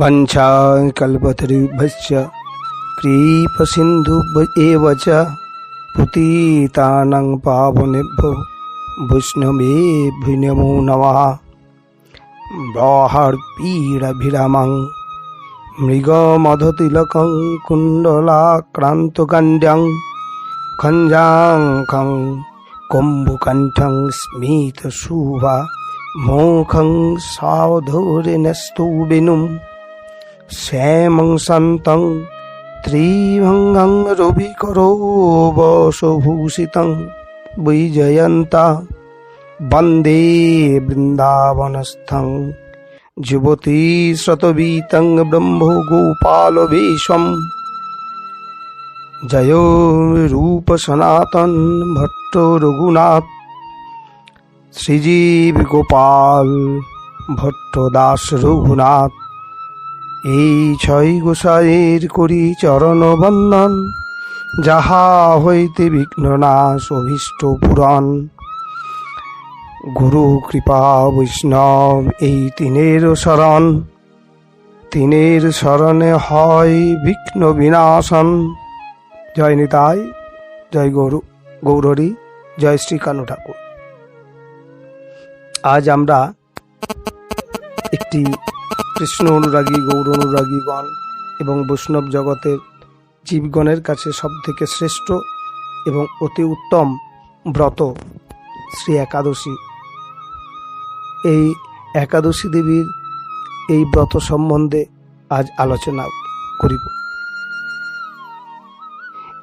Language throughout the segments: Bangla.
वञ्चाकल्पतरुभ्यश्च कृपसिन्धुभ्य एव च पुतीतानां पावनेभ्यो वैष्णवेभ्यो नमो नमः बृहर्पीडभिरामं मृगमधतिलकं कुण्डलाक्रान्तकाण्ड्यं खञ्जाङ्कं कुम्भकण्ठं स्मितशुभा मोखं सावधूरिणस्तु विनुम् শ্যামং শান্তং ত্রিভঙ্গং রবিকরো বসভূষিতং বৈজয়ন্তা, বন্দে বৃন্দাবনস্থং, যুবতী শতবীতং ব্রহ্ম গোপাল বেশম জয় রূপ সনাতন ভট্ট রঘুনাথ, শ্রীজীব গোপাল ভট্ট দাস রঘুনাথ। এই ছয় গোসাইয়ের করি চরণ বন্দন যাহা হইতে বিঘ্ন নাশ, অভীষ্ট পুরাণ। গুরু কৃপা বৈষ্ণব, এই তিনের শরণ। তিনের শরণে হয় বিঘ্ন বিনাশন। জয় নিতাই, জয় গৌর গৌরী জয় শ্রী ঠাকুর। আজ আমরা একটি কৃষ্ণ অনুরাগী, গৌর অনুরাগীগণ এবং বৈষ্ণব জগতের জীবগণের কাছে সবথেকে শ্রেষ্ঠ এবং অতি উত্তম ব্রত শ্রী একাদশী। এই একাদশী দেবীর এই ব্রত সম্বন্ধে আজ আলোচনা করিব।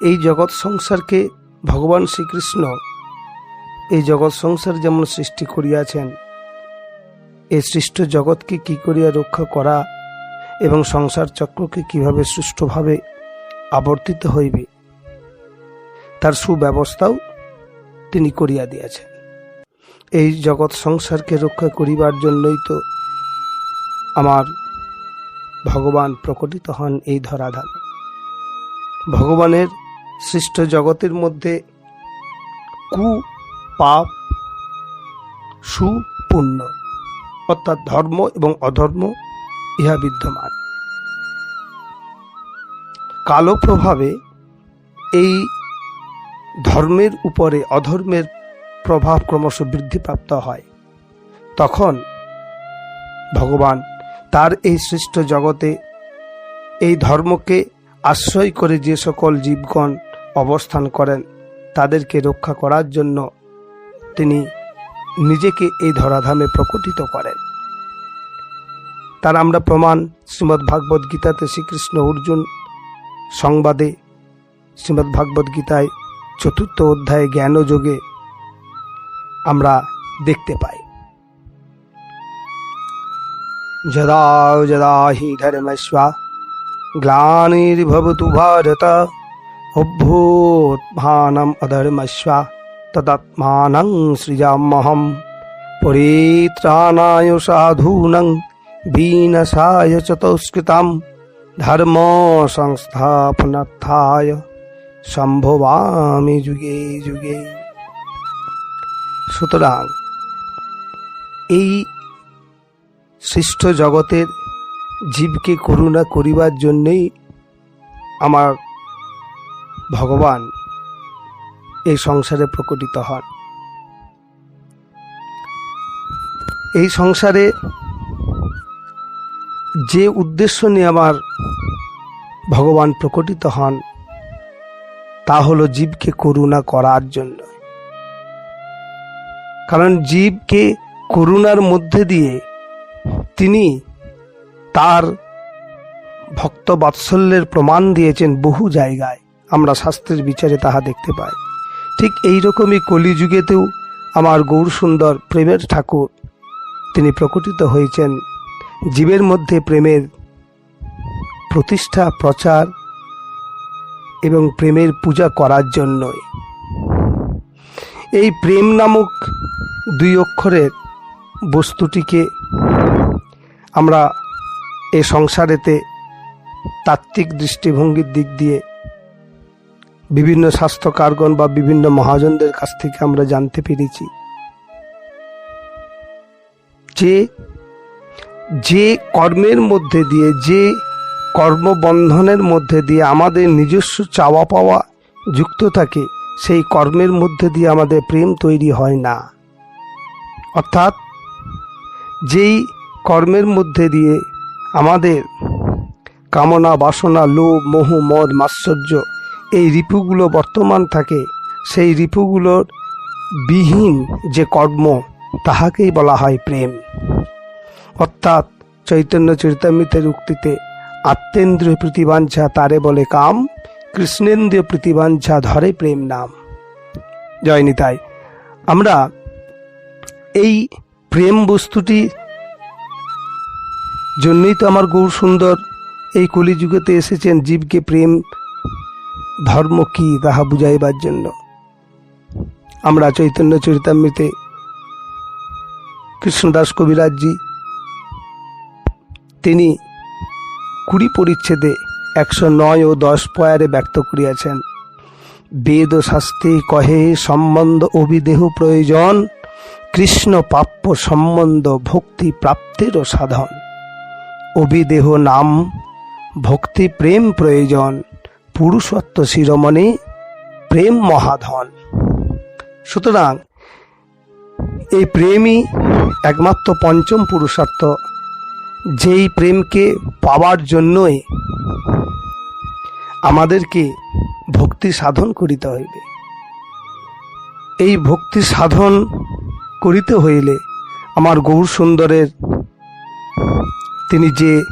এই জগৎ সংসারকে ভগবান শ্রীকৃষ্ণ এই জগৎ সংসার যেমন সৃষ্টি করিয়াছেন এই সৃষ্ট জগৎকে কি করিয়া রক্ষা করা এবং সংসার চক্রকে কীভাবে সুষ্ঠুভাবে আবর্তিত হইবে, তার সুব্যবস্থাও তিনি করিয়া দিয়াছেন। এই জগৎ সংসারকে রক্ষা করিবার জন্যই তো আমার ভগবান প্রকটিত হন এই ধরাধামে। ভগবানের সৃষ্ট জগতের মধ্যে কু পাপ সুপুণ্য অর্থাৎ ধর্ম এবং অধর্ম ইহা বিদ্যমান। কালো প্রভাবে এই ধর্মের উপরে অধর্মের প্রভাব ক্রমশ বৃদ্ধিপ্রাপ্ত হয়। তখন ভগবান তার এই সৃষ্ট জগতে এই ধর্মকে আশ্রয় করে যে সকল জীবগণ অবস্থান করেন, তাদেরকে রক্ষা করার জন্য তিনি নিজেকে এই ধরাধামে প্রকটিত করেন। তার আমরা প্রমাণ শ্রীমদ্ ভাগবত গীতাতে শ্রীকৃষ্ণ অর্জুন সংবাদে, শ্রীমদ্ ভাগবত গীতায় চতুর্থ অধ্যায়ে জ্ঞানযোগে আমরা দেখতে পাই। যদা যদা হি ধর্মস্ব গ্লানির্ভবতু ভারত অভ্যুত্থানম অধর্মস্ব তদাত্মানং সৃজাম্যহম পরিত্রাণায় সাধূনং বিনশায় চতুষ্কৃতাম ধর্ম সংস্থাপনার্থায় সম্ভবামি যুগে যুগে সুতরাং এই সৃষ্ট জগতের জীবকে করুণা করিবার জন্যই আমার ভগবান এই সংসারে প্রকটিত হন। এই সংসারে যে উদ্দেশ্য নিয়ে আমার ভগবান প্রকটিত হন, তা হলো জীবকে করুণা করার জন্য। কারণ জীবকে করুণার মধ্যে দিয়ে তিনি তার ভক্ত বাৎসল্যের প্রমাণ দিয়েছেন বহু জায়গায়। আমরা শাস্ত্রের বিচারে তাহা দেখতে পাই। ঠিক এই রকমই কলিযুগেতেও আমার গৌর সুন্দর প্রেমের ঠাকুর। তিনি প্রকটিত হয়েছেন জীবের মধ্যে প্রেমের প্রতিষ্ঠা, প্রচার এবং প্রেমের পূজা করার জন্যই। এই প্রেম নামক দুই অক্ষরের বস্তুটিকে আমরা এ সংসারেতে তাত্ত্বিক দৃষ্টিভঙ্গির দিক দিয়ে বিভিন্ন স্বাস্থ্যকারগণ বা বিভিন্ন মহাজনদের কাছ থেকে আমরা জানতে পেরেছি যে যে কর্মের মধ্যে দিয়ে, যে কর্মবন্ধনের মধ্যে দিয়ে আমাদের নিজস্ব চাওয়া পাওয়া যুক্ত থাকে, সেই কর্মের মধ্যে দিয়ে আমাদের প্রেম তৈরি হয় না। অর্থাৎ যেই কর্মের মধ্যে দিয়ে আমাদের কামনা, বাসনা, লোভ, মোহ, মদ, মাৎসর্য এই রিপুগুলো বর্তমান থাকে, সেই রিপুগুলোর বিহীন যে কর্ম, তাহাকেই বলা হয় প্রেম। অর্থাৎ চৈতন্য চরিতামৃতের উক্তিতে, আত্মেন্দ্রিয় প্রতিবাঞ্ছা তারে বলে কাম, কৃষ্ণেন্দ্রিয় প্রতিবাঞ্ছা ধরে প্রেম নাম। জয় নিতাই। আমরা এই প্রেম বস্তুটি জন্যই তো আমার গৌর সুন্দর এই কলিযুগেতে এসেছেন জীবকে প্রেম ধর্ম কি তাহা বুঝাইবার জন্য? আমরা চৈতন্য চরিতামৃতে কৃষ্ণদাস কবিরাজজি, তিনি কুড়ি পরিচ্ছেদে একশো নয় ও দশ পয়ারে ব্যক্ত করিয়াছেন, বেদ ও শাস্ত্রে কহে সম্বন্ধ অভিদেহ প্রয়োজন, কৃষ্ণ প্রাপ্য সম্বন্ধ ভক্তি প্রাপ্তিরও সাধন। অভিদেহ নাম ভক্তি প্রেম প্রয়োজন। পুরুষত্ব শিরোমণি, প্রেম মহাধন। সুতরাং, এই প্রেমই একমাত্র পঞ্চম পুরুষার্থ যেই প্রেমকে পাওয়ার জন্যই আমাদেরকে ভক্তি সাধন করিতে হইবে। এই ভক্তি সাধন করিতে হইলে আমার গৌর সুন্দরের তিনি যে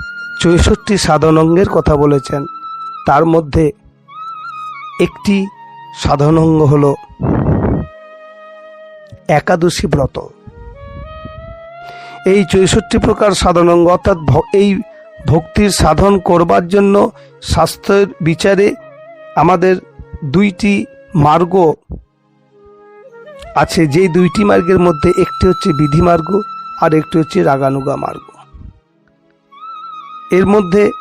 চৌষট্টি সাধনাঙ্গের কথা বলেছেন তার মধ্যে একটি সাধনাঙ্গ হল একাদশী ব্রত। এই চৌষট্টি প্রকার সাধনাঙ্গ অর্থাৎ ভ- এই ভক্তির সাধন করবার জন্য স্বাস্থ্যের বিচারে আমাদের দুইটি মার্গ আছে। যেই দুইটি মার্গের মধ্যে একটি হচ্ছে বিধি মার্গ আর একটি হচ্ছে রাগানুগা মার্গ। এর মধ্যে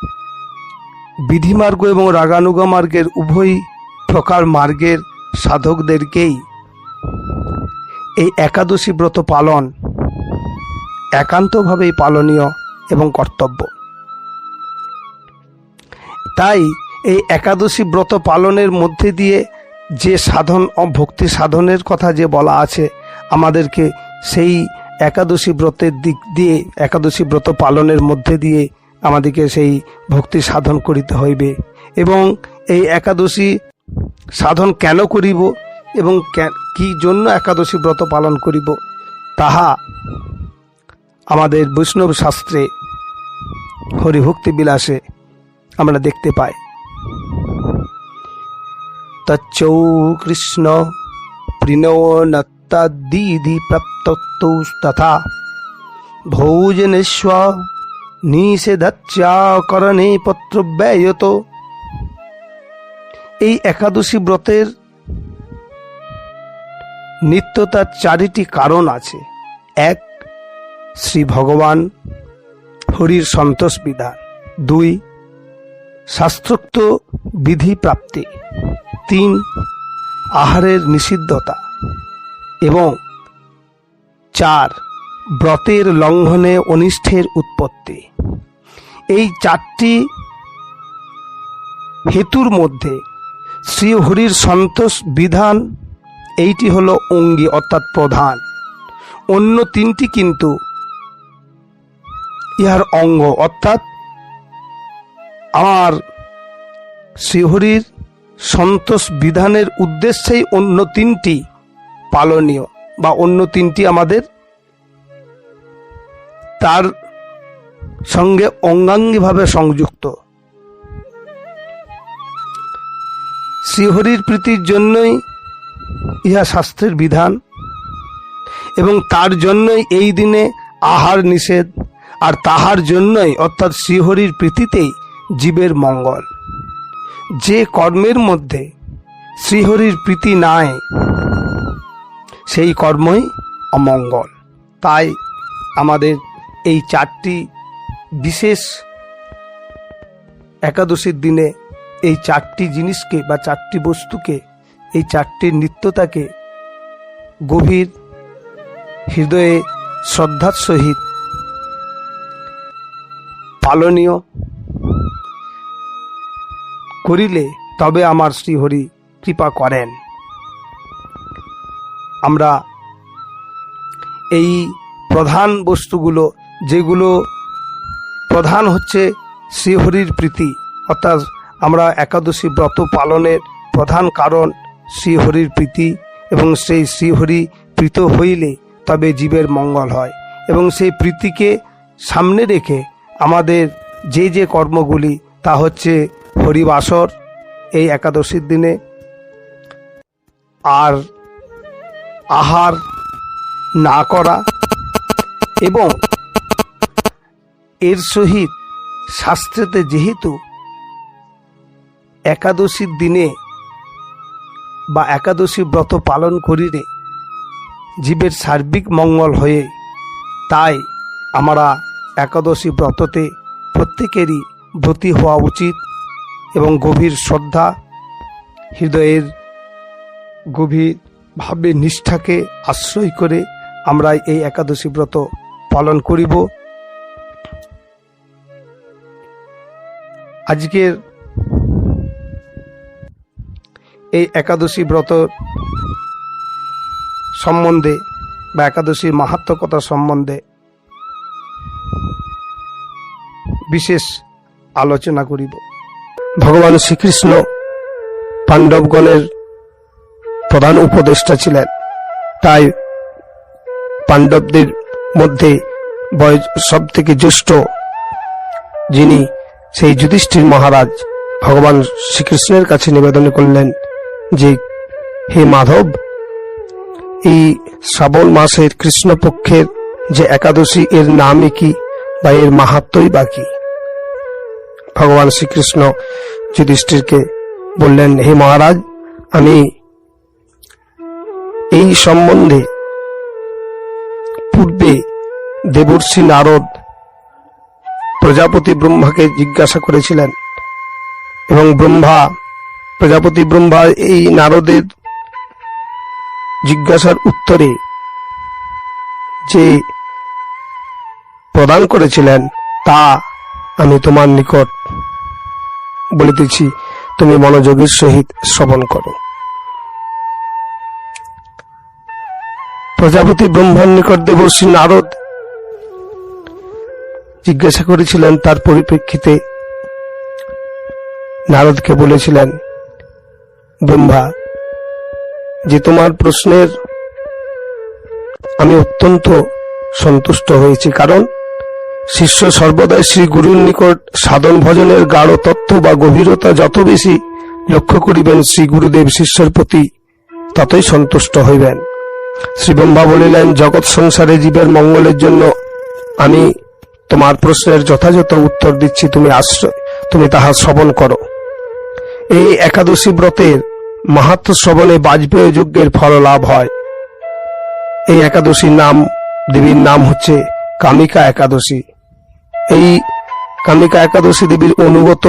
বিধি মার্গ এবং রাগানুগা মার্গের উভয় প্রকার মার্গের সাধকদেরকেই এই একাদশী ব্রত পালন একান্তভাবেই পালনীয় এবং কর্তব্য। তাই এই একাদশী ব্রত পালনের মধ্যে দিয়ে যে সাধন ও ভক্তি সাধনের কথা যে বলা আছে, আমাদেরকে সেই একাদশী ব্রতের দিক দিয়ে, একাদশী ব্রত পালনের মধ্যে দিয়ে আমাদেরকে সেই ভক্তি সাধন করিতে হইবে। এবং এই একাদশী সাধন কেন করিব এবং কে- জন্য একাদশী ব্রত পালন করিব, তাহা আমাদের বৈষ্ণব শাস্ত্রে হরিভক্তি বিলাসে আমরা দেখতে পাই। তচ্চৌ কৃষ্ণ প্রিণোনত্তাদিধি প্রাপ্তৌ তথা ভোজনেস্ব নিষেধাচ্যাকরণে পত্র ব্যয়ত এই একাদশী ব্রতের নিত্যতার চারিটি কারণ আছে। এক, শ্রী ভগবান হরির সন্তোষ বিধান। দুই, শাস্ত্রোক্ত বিধি প্রাপ্তি। তিন, আহারের নিষিদ্ধতা। এবং চার ব্রতের লঙ্ঘনে অনিষ্ঠের উৎপত্তি। এই চারটি হেতুর মধ্যে শ্রীহরির সন্তোষ বিধান এইটি হলো অঙ্গী অর্থাৎ প্রধান। অন্য তিনটি কিন্তু ইহার অঙ্গ অর্থাৎ আমার শ্রীহরির সন্তোষ বিধানের উদ্দেশ্যেই অন্য তিনটি পালনীয় বা অন্য তিনটি আমাদের তার সঙ্গে অঙ্গাঙ্গিভাবে সংযুক্ত। শ্রীহরির প্রীতির জন্যই ইহা শাস্ত্রের বিধান এবং তার জন্যই এই দিনে আহার নিষেধ আর তাহার জন্যই অর্থাৎ শ্রীহরির প্রীতিতেই জীবের মঙ্গল। যে কর্মের মধ্যে শ্রীহরির প্রীতি নাই, সেই কর্মই অমঙ্গল। তাই আমাদের এই চারটি বিশেষ একাদশীর দিনে এই চারটি জিনিসকে বা চারটি বস্তুকে, এই চারটির নিত্যতাকে গভীর হৃদয়ে শ্রদ্ধার সহিত পালনীয় করিলে তবে আমার শ্রীহরি কৃপা করেন। আমরা এই প্রধান বস্তুগুলো যেগুলো প্রধান হচ্ছে শ্রীহরির প্রীতি, অর্থাৎ আমরা একাদশী ব্রত পালনের প্রধান কারণ শ্রীহরির প্রীতি এবং সেই শ্রীহরি প্রীত হইলে তবে জীবের মঙ্গল হয় এবং সেই প্রীতিকে সামনে রেখে আমাদের যে যে কর্মগুলি তা হচ্ছে হরিবাসর এই একাদশীর দিনে আর আহার না করা এবং এর সহিত শাস্ত্রেতে যেহেতু একাদশীর দিনে বা একাদশী ব্রত পালন করিলে জীবের সার্বিক মঙ্গল হয়ে, তাই আমরা একাদশী ব্রততে প্রত্যেকেরই ব্রতী হওয়া উচিত এবং গভীর শ্রদ্ধা, হৃদয়ের গভীরভাবে নিষ্ঠাকে আশ্রয় করে আমরা এই একাদশী ব্রত পালন করিব। আজকের এই একাদশী ব্রত সম্বন্ধে বা একাদশীর মাহাত্মকতা সম্বন্ধে বিশেষ আলোচনা করিব। ভগবান শ্রীকৃষ্ণ পাণ্ডবগণের প্রধান উপদেষ্টা ছিলেন। তাই পাণ্ডবদের মধ্যে বয়স সব থেকে জ্যেষ্ঠ যিনি সেই যুধিষ্ঠির মহারাজ ভগবান শ্রীকৃষ্ণের কাছে নিবেদন করলেন যে, হে মাধব, এই শ্রাবণ মাসের কৃষ্ণপক্ষের যে একাদশী, এর নামই কি বা এর মাহাত্মই বা কি? ভগবান শ্রীকৃষ্ণ যুধিষ্ঠিরকে বললেন, হে মহারাজ, আমি এই সম্বন্ধে পূর্বে দেবর্ষি নারদ প্রজাপতি ব্রহ্মাকে জিজ্ঞাসা করেছিলেন, এবং ব্রহ্মা, প্রজাপতি ব্রহ্মা এই নারদের জিজ্ঞাসার উত্তরে যে প্রদান করেছিলেন, তা আমি তোমার নিকট বলিতেছি, তুমি মনোযোগের সহিত শ্রবণ করো। প্রজাপতি ব্রহ্মার নিকট দেবর্ষী নারদ জিজ্ঞাসা করেছিলেন, তার পরিপ্রেক্ষিতে নারদকে বলেছিলেন, ব্রহ্মা, যে তোমার প্রশ্নের আমি অত্যন্ত সন্তুষ্ট হয়েছি, কারণ শিষ্য সর্বদাই শ্রী গুরুর নিকট সাধন ভজনের গাঢ় তত্ত্ব বা গভীরতা যত বেশি লক্ষ্য করিবেন শ্রী গুরুদেব শিষ্যের প্রতি ততই সন্তুষ্ট হইবেন। শ্রী ব্রহ্মা বলিলেন, জগৎ সংসারে জীবের মঙ্গলের জন্য আমি তোমার প্রশ্নের যথাযথ উত্তর দিচ্ছি, তুমি আশ্রয়, তুমি তাহা শ্রবণ করো। এই একাদশী ব্রতের মাহাত্ম শ্রবণে বাজপেয় যজ্ঞের ফল লাভ হয়। এই একাদশীর নাম, দেবীর নাম হচ্ছে কামিকা একাদশী। এই কামিকা একাদশী দেবীর অনুগত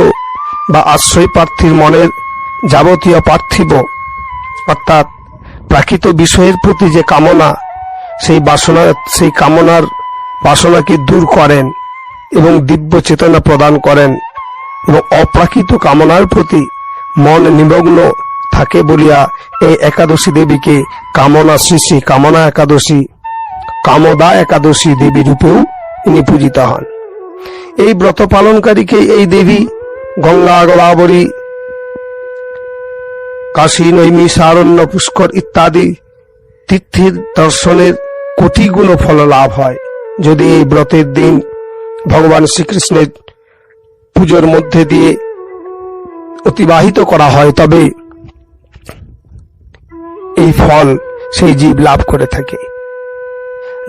বা আশ্রয় প্রার্থীর মনের যাবতীয় পার্থিব, অর্থাৎ প্রাকৃত বিষয়ের প্রতি যে কামনা, সেই বাসনা, সেই কামনার বাসনাকে দূর করেন এবং দিব্য চেতনা প্রদান করেন এবং অপ্রাকৃত কামনার প্রতি মন নিমগ্ন থাকে বলিয়া এই একাদশী দেবীকে কামনা শ্রী কামনা একাদশী, কামদা একাদশী দেবী রূপেও ইনি পূজিত হন। এই ব্রত পালনকারীকে এই দেবী গঙ্গা, গোদাবরী, কাশী, নৈমি, সারণ্য, পুষ্কর ইত্যাদি তীর্থের দর্শনের কোটি গুণ ফল লাভ হয়। যদি এই ব্রতের দিন ভগবান শ্রীকৃষ্ণের পুজোর মধ্যে দিয়ে অতিবাহিত করা হয়, তবে এই ফল সেই জীব লাভ করে থাকে।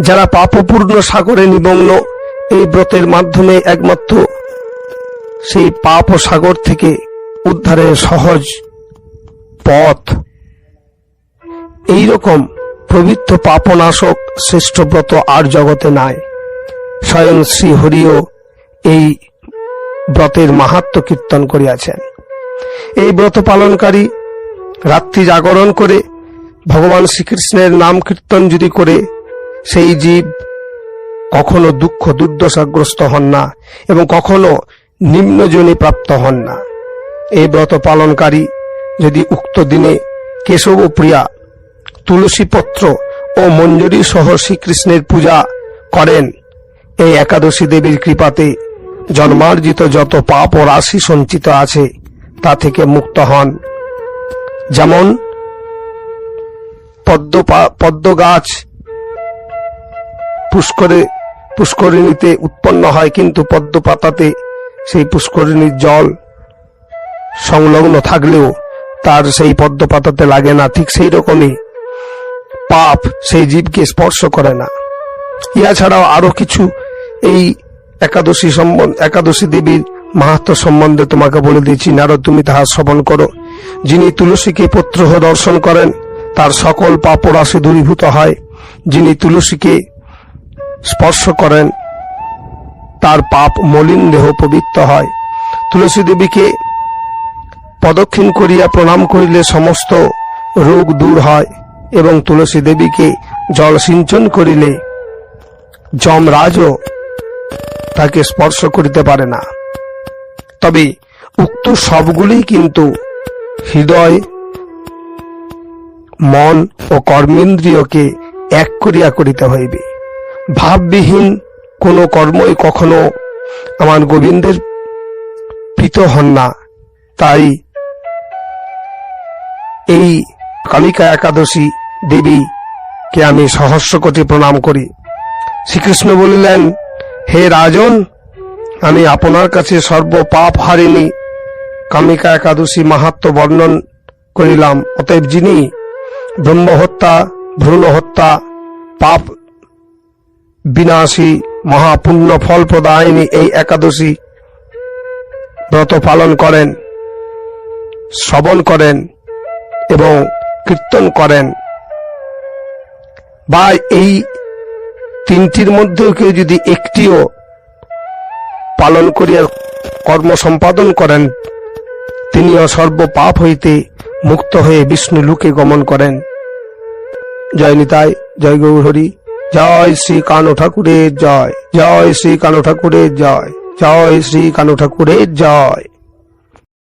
যারা পাপপূর্ণ সাগরে নিমগ্ন এই ব্রতের মাধ্যমে একমাত্র সেই পাপ ও সাগর থেকে উদ্ধারের সহজ পথ এই রকম পবিত্র পাপনাশক শ্রেষ্ঠ ব্রত আর জগতে নাই। স্বয়ং শ্রী হরিও এই ব্রতের মাহাত্ম কীর্তন করিয়াছেন। এই ব্রত পালনকারী রাত্রি জাগরণ করে ভগবান শ্রীকৃষ্ণের নাম কীর্তন যদি করে, সেই জীব কখনো দুঃখ দুর্দশাগ্রস্ত হন না এবং কখনো নিম্নজনে প্রাপ্ত হন না। এই ব্রত পালনকারী যদি উক্ত দিনে কেশব প্রিয়া তুলসী পত্র ও মঞ্জুরি সহ শ্রীকৃষ্ণের পূজা করেন। এই একাদশী দেবীর কৃপাতে জন্মার্জিত যত পাপ ও রাশি সঞ্চিত আছে, তা থেকে মুক্ত হন। যেমন পদ্ম পদ্ম গাছ পুষ্করে, পুষ্করিণীতে উৎপন্ন হয়, কিন্তু পদ্ম পাতাতে সেই পুষ্করিণীর জল সংলগ্ন থাকলেও তার সেই পদ্ম পাতাতে লাগে না। ঠিক সেই রকমই পাপ সেই জীবকে স্পর্শ করে না। ইয়া ছাড়াও আরও কিছু এই একাদশী সম্বন্ধ একাদশী দেবীর মাহাত্ম সম্বন্ধে তোমাকে বলে দিয়েছি, নারদ তুমি তাহা শ্রবণ করো। যিনি তুলসীকে পত্রহ দর্শন করেন, তার সকল পাপ ও রাশি দূরীভূত হয়। যিনি তুলসীকে স্পর্শ করেন, তার পাপ মলিন দেহ পবিত্র হয়। তুলসী দেবীকে প্রদক্ষিণ করিয়া প্রণাম করিলে সমস্ত রোগ দূর হয়। এবং তুলসী দেবীকে জল সিঞ্চন করিলে যমরাজও তাকে স্পর্শ করিতে পারে না। তবে উক্ত সবগুলি কিন্তু হৃদয়, মন ও কর্মেন্দ্রিয়কে এক করিয়া করিতে হইবে। ভাববিহীন কোনো কর্মই কখনো আমার গোবিন্দের প্রীত হন না। তাই এই কালিকা একাদশী দেবী কে আমি সহস্র কোটি প্রণাম করি। শ্রীকৃষ্ণ বলিলেন, হে রাজন, আমি আপনার কাছে সর্ব পাপ হারিনি কামিকা একাদশী মাহাত্ম বর্ণন করিলাম। অতএব যিনি ব্রহ্মহত্যা ভ্রূণ হত্যা পাপ বিনাশী, মহাপুণ্য ফল প্রদায়নী এই একাদশী ব্রত পালন করেন, শ্রবণ করেন এবং কীর্তন করেন। বা এই তিনটির মধ্যেও কেউ যদি একটিও পালন করিয়া কর্ম সম্পাদন করেন, তিনিও সর্ব পাপ হইতে মুক্ত হয়ে বিষ্ণু লোকে গমন করেন। জয় নিতাই, জয় গৌরহরি, জয় শ্রী কানু ঠাকুরের জয় জয় শ্রী কানু ঠাকুরের জয় জয় শ্রী কানু ঠাকুরের জয়।